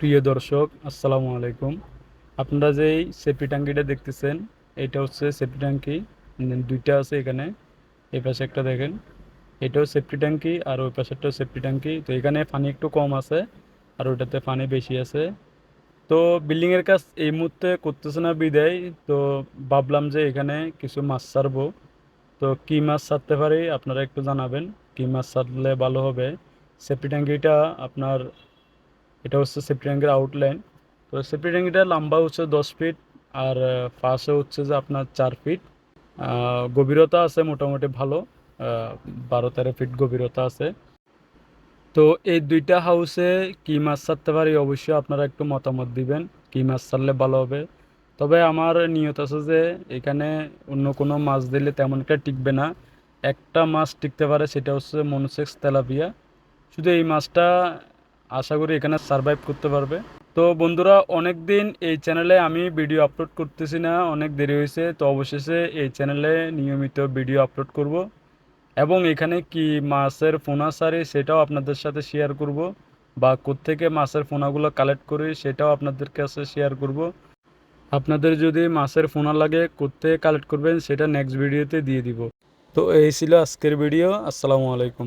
প্রিয় দর্শক আসসালামু আলাইকুম। আপনারা যে এই সেফটি ট্যাঙ্কিটা দেখতেছেন এটা হচ্ছে সেফটি ট্যাঙ্কি উম, দুইটা আছে এখানে এই পাশে একটা দেখেন এটাও সেফটি ট্যাঙ্কি আর ওই পাশেরটাও সেফটি ট্যাঙ্কি তো এখানে পানি একটু কম আছে আর ওটাতে পানি বেশি আছে। তো বিল্ডিংয়ের কাজ এই মুহূর্তে করতেছে না বিদায়। তো ভাবলাম যে এখানে কিছু মাছ ছাড়বো। তো কী মাছ ছাড়তে পারি আপনারা একটু জানাবেন কী মাছ ছাড়লে ভালো হবে? সেফটি ট্যাঙ্কিটা আপনার এটা হচ্ছে সেফটি ট্যাঙ্কের আউটলাইন তো সেফটি ট্যাঙ্কিটার লম্বা হচ্ছে দশ ফিট আর পাশে হচ্ছে যে আপনার চার ফিট গভীরতা আছে মোটামুটি ভালো বারো তেরো ফিট গভীরতা আছে। তো এই দুইটা হাউসে কী মাছ ছাড়তে পারি অবশ্যই আপনারা একটু মতামত দিবেন, কী মাছ ছাড়লে ভালো হবে। তবে আমার নিয়ত আছে যে এখানে অন্য কোনো মাছ দিলে তেমন একটা টিকবে না। একটা মাছ টিকতে পারে সেটা হচ্ছে মনোসেক্স তেলাপিয়া। শুধু এই মাছটা আশা করি এখানে সারভাইভ করতে পারবে। তো বন্ধুরা অনেক দিন এই চ্যানেলে আমি ভিডিও আপলোড করতেছি না, অনেক দেরি হয়েছে। তো অবশেষে এই চ্যানেলে নিয়মিত ভিডিও আপলোড করব এবং এখানে কি মাছের ফোনা সারি সেটাও আপনাদের সাথে শেয়ার করব বা কোত্থেকে মাছের ফোনাগুলো কালেক্ট করি সেটাও আপনাদের কাছে শেয়ার করব। আপনাদের যদি মাছের ফোনা লাগে, কোত্থেকে কালেক্ট করবেন সেটা নেক্সট ভিডিওতে দিয়ে দিব। তো এই ছিল আজকের ভিডিও আসসালামু আলাইকুম।